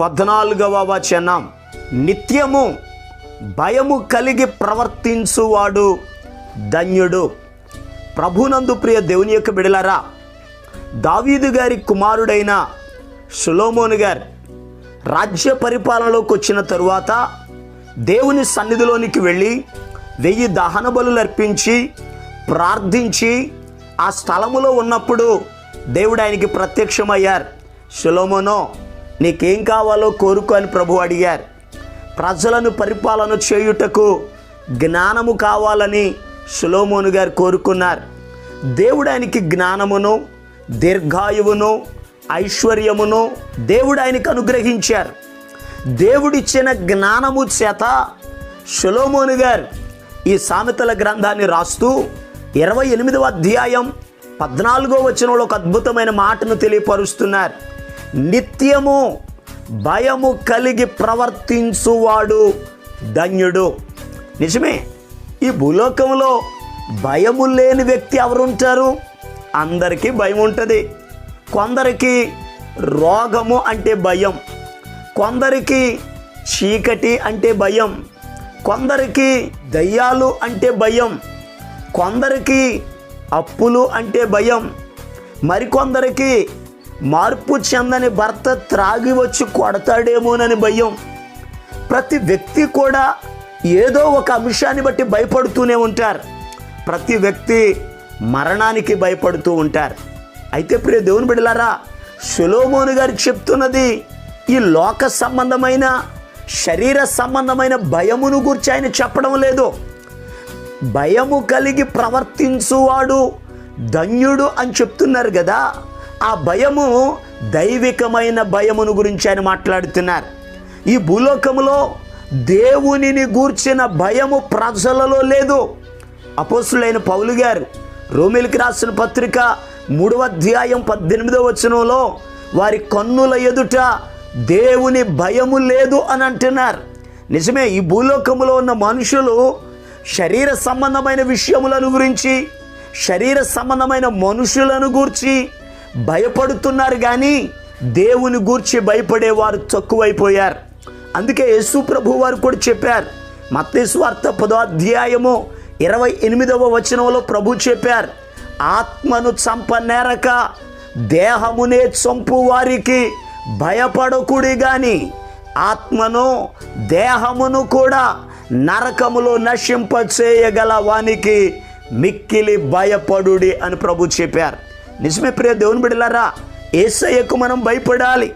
పద్నాలుగవ వచనం. నిత్యము భయము కలిగి ప్రవర్తించువాడు ధన్యుడు. ప్రభునందు ప్రియ దేవుని యొక్క బిడలరా దావీదు గారి కుమారుడైన సులోమోను గారు రాజ్య పరిపాలనలోకి వచ్చిన తరువాత దేవుని సన్నిధిలోనికి వెళ్ళి వెయ్యి దహన బలులు అర్పించి ప్రార్థించి ఆ స్థలములో ఉన్నప్పుడు దేవుడు ఆయనకి ప్రత్యక్షమయ్యారు. సులోమోనో నీకేం కావాలో కోరుకో అని ప్రభు అడిగారు. ప్రజలను పరిపాలన చేయుటకు జ్ఞానము కావాలని సులోమోను గారు కోరుకున్నారు. దేవుడు ఆయనకి జ్ఞానమును దీర్ఘాయువును ఐశ్వర్యమును దేవుడు ఆయనకు అనుగ్రహించారు. దేవుడిచ్చిన జ్ఞానము చేత సులోమోను గారు ఈ సామెతల గ్రంథాన్ని రాస్తూ ఇరవై ఎనిమిదవ అధ్యాయం పద్నాలుగో వచనంలో ఒక అద్భుతమైన మాటను తెలియపరుస్తున్నారు. నిత్యము భయము కలిగి ప్రవర్తించువాడు ధన్యుడు. నిజమే ఈ భూలోకంలో భయము లేని వ్యక్తి ఎవరుంటారు? అందరికీ భయం ఉంటుంది కొందరికి రోగము అంటే భయం. కొందరికి చీకటి అంటే భయం. కొందరికి దయ్యాలు అంటే భయం. కొందరికి అప్పులు అంటే భయం. మరికొందరికి మార్పు చెందని భర్త త్రాగి వచ్చి కొడతాడేమోనని భయం. ప్రతి వ్యక్తి కూడా ఏదో ఒక అంశాన్ని బట్టి భయపడుతూనే ఉంటారు. ప్రతి వ్యక్తి మరణానికి భయపడుతూ ఉంటారు. అయితే ప్రియ దేవుని బిడలారా సులోమోను గారు చెప్తున్నది ఈ లోక సంబంధమైన శరీర సంబంధమైన భయమును గురించి ఆయన చెప్పడం లేదు. భయము కలిగి ప్రవర్తించువాడు ధన్యుడు అని చెప్తున్నారు కదా. ఆ భయము దైవికమైన భయమును గురించి ఆయన మాట్లాడుతున్నారు. ఈ భూలోకములో దేవునిని గూర్చిన భయము ప్రజలలో లేదు. అపోసులైన పౌలు గారు రోమిలికి రాసిన పత్రిక మూడవ అధ్యాయం పద్దెనిమిదవ వచనంలో వారి కన్నుల ఎదుట దేవుని భయము లేదు అని అంటున్నారు. నిజమే ఈ భూలోకములో ఉన్న మనుషులు శరీర సంబంధమైన విషయములను గురించి శరీర సంబంధమైన మనుషులను గూర్చి భయపడుతున్నారు కానీ దేవుని గూర్చి భయపడేవారు తక్కువైపోయారు. అందుకే యేసు ప్రభు వారు కూడా చెప్పారు. మత్తేసు వార్త పదో అధ్యాయము ఇరవై ఎనిమిదవ వచనంలో ప్రభు చెప్పారు. ఆత్మను చంపనేరక దేహమునే చంపు వారికి భయపడకుడి గాని ఆత్మను దేహమును కూడా నరకములో నశింపచేయగల వానికి మిక్కిలి భయపడుడి అని ప్రభు చెప్పారు. నిజమే ప్రియ దేవుని బిడలారా ఏసయ్యకు మనం భయపడాలి.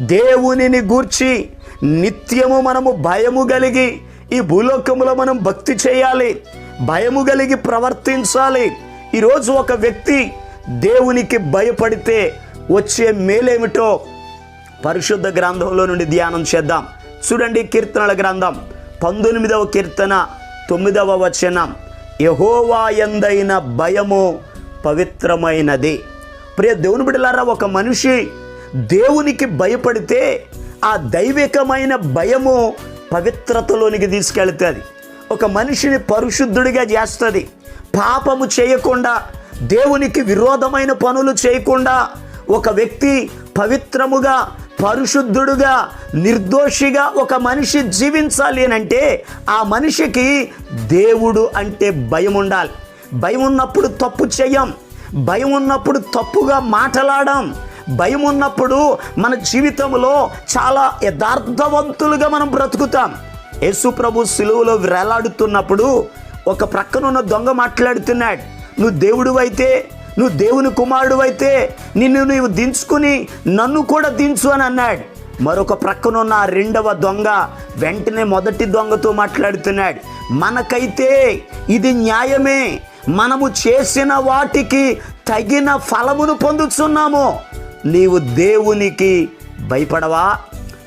దేవునిని గూర్చి నిత్యము మనము భయము కలిగి ఈ భూలోకములో మనం భక్తి చేయాలి భయము కలిగి ప్రవర్తించాలి. ఈరోజు ఒక వ్యక్తి దేవునికి భయపడితే వచ్చే మేలేమిటో పరిశుద్ధ గ్రంథంలో నుండి ధ్యానం చేద్దాం. చూడండి కీర్తనల గ్రంథం పంతొమ్మిదవ కీర్తన తొమ్మిదవ వచనం. యహోవా ఎందైన భయము పవిత్రమైనది. ప్రియ దేవుని బిడ్డలారా ఒక మనిషి దేవునికి భయపడితే ఆ దైవికమైన భయము పవిత్రతలోనికి తీసుకెళ్తుంది. ఒక మనిషిని పరిశుద్ధుడిగా చేస్తుంది. పాపము చేయకుండా దేవునికి విరోధమైన పనులు చేయకుండా ఒక వ్యక్తి పవిత్రముగా పరిశుద్ధుడుగా నిర్దోషిగా ఒక మనిషి జీవించాలి అని అంటే ఆ మనిషికి దేవుడు అంటే భయం ఉండాలి భయం ఉన్నప్పుడు తప్పు చేయం. భయం ఉన్నప్పుడు తప్పుగా మాట్లాడాం. భయం ఉన్నప్పుడు మన జీవితంలో చాలా యథార్థవంతులుగా మనం బ్రతుకుతాం. యేసు ప్రభు సిలువలో వేలాడుతున్నప్పుడు ఒక ప్రక్కనున్న దొంగ మాట్లాడుతున్నాడు. నువ్వు దేవుడు అయితే నువ్వు దేవుని కుమారుడు అయితే నిన్ను నువ్వు దించుకుని నన్ను కూడా దించు అని అన్నాడు. మరొక ప్రక్కనున్న రెండవ దొంగ వెంటనే మొదటి దొంగతో మాట్లాడుతున్నాడు. మనకైతే ఇది న్యాయమే. మనము చేసిన వాటికి తగిన ఫలమును పొందుతున్నాము నీవు దేవునికి భయపడవా?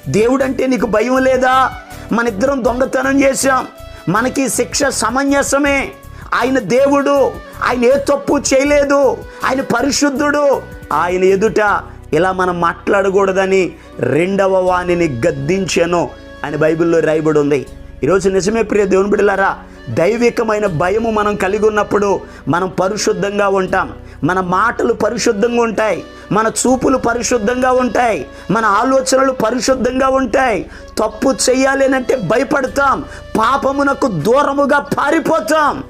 దేవుడంటే నీకు భయం లేదా? మన ఇద్దరం దొంగతనం చేశాం. మనకి శిక్ష సమంజసమే. ఆయన దేవుడు. ఆయన ఏ తప్పు చేయలేదు. ఆయన పరిశుద్ధుడు. ఆయన ఎదుట ఇలా మనం మాట్లాడకూడదని రెండవ వాణిని గద్దించాను అని బైబిల్లో రాయబడి ఉంది. ఈరోజు నిజమే ప్రియ దేవుని బిడ్డలారా? దైవికమైన భయము మనం కలిగి ఉన్నప్పుడు మనం పరిశుద్ధంగా ఉంటాం. మన మాటలు పరిశుద్ధంగా ఉంటాయి. మన చూపులు పరిశుద్ధంగా ఉంటాయి. మన ఆలోచనలు పరిశుద్ధంగా ఉంటాయి. తప్పు చేయాలి అంటే భయపడతాం. పాపమునకు దూరముగా పారిపోతాం.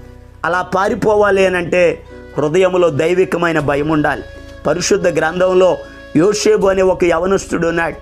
అలా పారిపోవాలి అని అంటే హృదయంలో దైవికమైన భయం ఉండాలి. పరిశుద్ధ గ్రంథంలో యోషేబు అనే ఒక యవనస్తుడు ఉన్నాడు.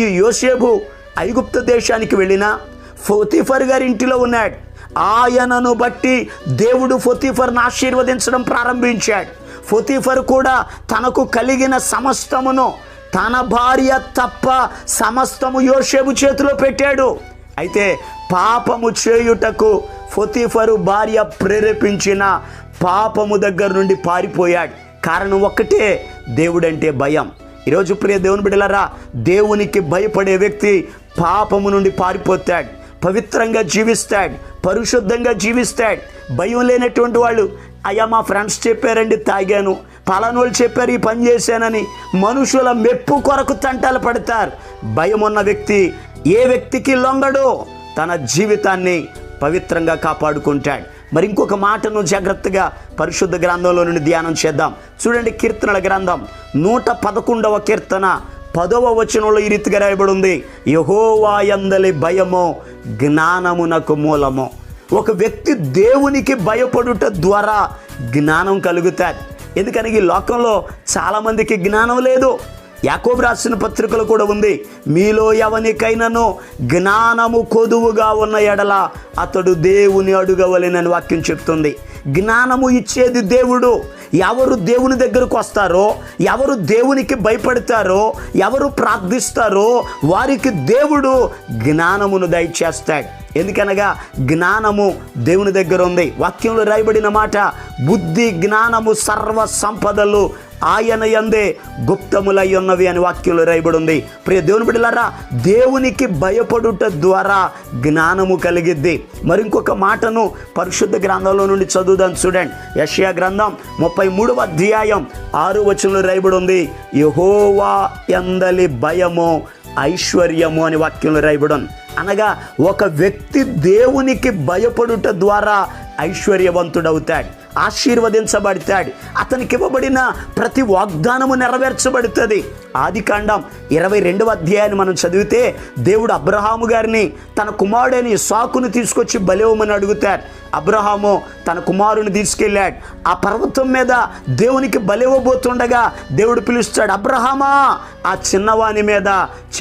ఈ యోషేబు ఐగుప్త దేశానికి వెళ్ళిన ఫోతిఫర్ గారి ఇంటిలో ఉన్నాడు. ఆయనను బట్టి దేవుడు ఫొతిఫర్ను ఆశీర్వదించడం ప్రారంభించాడు. ఫొతిఫర్ కూడా తనకు కలిగిన సమస్తమును తన భార్య తప్ప సమస్తము యోషేబు చేతిలో పెట్టాడు. అయితే పాపము చేయుటకు ఫొతిఫరు భార్య ప్రేరేపించిన పాపము దగ్గర నుండి పారిపోయాడు. కారణం ఒక్కటే దేవుడంటే భయం. ఈరోజు ప్రియ దేవుని బిడ్డలారా దేవునికి భయపడే వ్యక్తి పాపము నుండి పారిపోతాడు. పవిత్రంగా జీవిస్తాడు పరిశుద్ధంగా జీవిస్తాడు. భయం లేనటువంటి వాళ్ళు అయ్యా మా ఫ్రెండ్స్ చెప్పారండి తాగాను. పలానోళ్ళు చెప్పారు ఈ పని చేశానని. మనుషుల మెప్పు కొరకు తంటాలు పడతారు. భయం ఉన్న వ్యక్తి ఏ వ్యక్తికి లొంగడు తన జీవితాన్ని పవిత్రంగా కాపాడుకుంటాడు. మరి ఇంకొక మాటను జాగ్రత్తగా పరిశుద్ధ గ్రంథంలో నుండి ధ్యానం చేద్దాం. చూడండి కీర్తనల గ్రంథం నూట పదకొండవ కీర్తన పదవ వచనంలో ఈ రీతిగా రాయబడి ఉంది యహోవాయందలి భయము జ్ఞానమునకు మూలము. ఒక వ్యక్తి దేవునికి భయపడుట ద్వారా జ్ఞానం కలుగుతాయి. ఎందుకని ఈ లోకంలో చాలామందికి జ్ఞానం లేదు. యాకోబ్ రాసిన పత్రికలు కూడా ఉంది మీలో ఎవనికైనాను జ్ఞానము కొదువుగా ఉన్న ఎడల అతడు దేవుని అడుగవలేనని వాక్యం చెప్తుంది. జ్ఞానము ఇచ్చేది దేవుడు ఎవరు దేవుని దగ్గరకు వస్తారో ఎవరు దేవునికి భయపడతారో ఎవరు ప్రార్థిస్తారో వారికి దేవుడు జ్ఞానమును దయచేస్తాడు. ఎందుకనగా జ్ఞానము దేవుని దగ్గర ఉంది. వాక్యంలో రాయబడిన మాట బుద్ధి జ్ఞానము సర్వ సంపదలు ఆయన ఎందే గుప్తములై ఉన్నవి అని వాక్యంలో రాయబడి ఉంది ప్రియ దేవుని బిడ్డలారా దేవునికి భయపడుట ద్వారా జ్ఞానము కలిగిద్ది. మరి ఇంకొక మాటను పరిశుద్ధ గ్రంథంలో నుండి చదువుదాం చూడండి. యషియా గ్రంథం ముప్పై మూడవ అధ్యాయం ఆరు వచనంలో రాయబడి ఉంది యహోవా ఎందలి భయము ఐశ్వర్యము అని వాక్యంలో రాయబడి ఉంది అనగా ఒక వ్యక్తి దేవునికి భయపడుట ద్వారా ఐశ్వర్యవంతుడవుతాడు. ఆశీర్వదించబడతాడు. అతనికి ఇవ్వబడిన ప్రతి వాగ్దానము నెరవేర్చబడుతుంది. ఆది కాండం ఇరవై రెండవ అధ్యాయాన్ని మనం చదివితే దేవుడు అబ్రహాము గారిని తన కుమారుడైన సాకును తీసుకొచ్చి బలివమని అడుగుతాడు. అబ్రహాము తన కుమారుని తీసుకెళ్ళాడు. ఆ పర్వతం మీద దేవునికి బలివ్వబోతుండగా దేవుడు పిలుస్తాడు అబ్రహామా ఆ చిన్నవాని మీద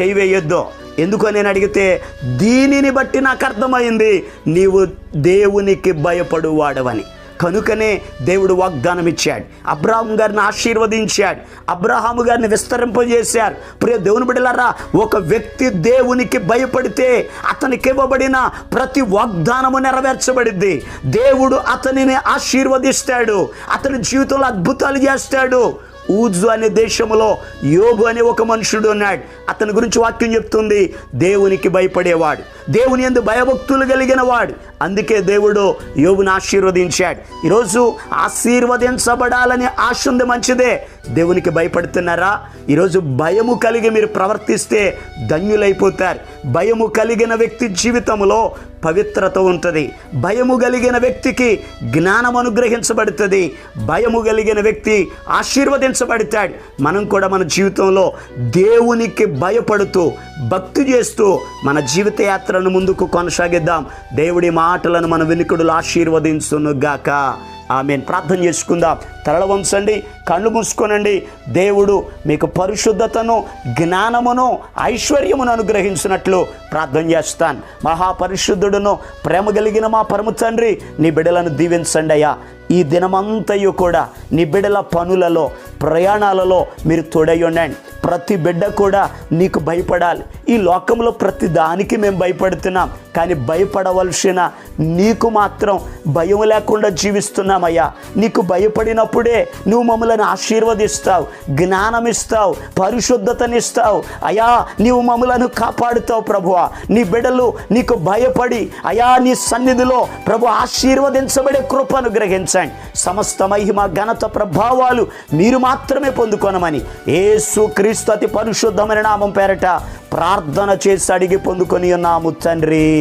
చేయి వేయొద్దు. ఎందుకు నేను అడిగితే దీనిని బట్టి నాకు అర్థమైంది నీవు దేవునికి భయపడు వాడవని కనుకనే దేవుడు వాగ్దానం ఇచ్చాడు అబ్రాహం గారిని ఆశీర్వదించాడు. అబ్రహాము గారిని విస్తరింపజేశారు. ప్రియ దేవుని బిడ్డలారా ఒక వ్యక్తి దేవునికి భయపడితే అతనికి ఇవ్వబడిన ప్రతి వాగ్దానము నెరవేర్చబడింది దేవుడు అతనిని ఆశీర్వదిస్తాడు. అతని జీవితంలో అద్భుతాలు చేస్తాడు. ఊజు అనే దేశంలో యోగు అనే ఒక మనుషుడు ఉన్నాడు. అతని గురించి వాక్యం చెప్తుంది దేవునికి భయపడేవాడు దేవుని ఎందు భయభక్తులు కలిగిన వాడు. అందుకే దేవుడు యోగుని ఆశీర్వదించాడు. ఈరోజు ఆశీర్వదించబడాలని ఆశ ఉంది మంచిదే. దేవునికి భయపడుతున్నారా? ఈరోజు భయము కలిగి మీరు ప్రవర్తిస్తే ధన్యులైపోతారు. భయము కలిగిన వ్యక్తి జీవితంలో పవిత్రత ఉంటుంది. భయము కలిగిన వ్యక్తికి జ్ఞానం అనుగ్రహించబడుతుంది. భయము కలిగిన వ్యక్తి ఆశీర్వదించబడతాడు. మనం కూడా మన జీవితంలో దేవునికి భయపడుతూ భక్తి చేస్తూ మన జీవిత యాత్రను ముందుకు కొనసాగిద్దాం. దేవుడి మాటలను మన వెనుకడులు ఆశీర్వదించును గాక ఆమెను. ప్రార్థన చేసుకుందాం. తరల వంశండి కళ్ళు మూసుకోనండి. దేవుడు మీకు పరిశుద్ధతను జ్ఞానమును ఐశ్వర్యమును అనుగ్రహించినట్లు ప్రార్థన చేస్తాను. మహాపరిశుద్ధుడును ప్రేమ కలిగిన మా పరమ తండ్రి నీ బిడ్డలను దీవించండి అయ్యా. ఈ దినమంతయు కూడా నీ బిడ్డల పనులలో ప్రయాణాలలో మీరు తోడై ఉండండి. ప్రతి బిడ్డ కూడా నీకు భయపడాలి. ఈ లోకంలో ప్రతి దానికి మేము భయపడుతున్నాం. కానీ భయపడవలసిన నీకు మాత్రం భయం లేకుండా జీవిస్తున్నామయ్యా. నీకు భయపడినప్పుడే నువ్వు మమ్మల్ని ఆశీర్వదిస్తావు జ్ఞానం ఇస్తావు పరిశుద్ధతనిస్తావు. అయా నీవు మమ్మలను కాపాడుతావు ప్రభువా. నీ బిడ్డలు నీకు భయపడి అయా నీ సన్నిధిలో ప్రభు ఆశీర్వదించబడే కృపను గ్రహించండి సమస్త మహిమ ఘనత ప్రభావాలు మీరు మాత్రమే పొందుకొనమని ఏసు క్రీస్తు అతి పరిశుద్ధమైన నామం పేరట ప్రార్థన చేసి అడిగి పొందుకొని ఉన్నాము తండ్రి.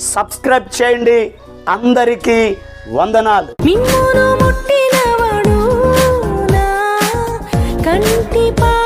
సబ్స్క్రైబ్ చేయండి. అందరికీ వందనాలు. మిమ్మును నా కంటి పా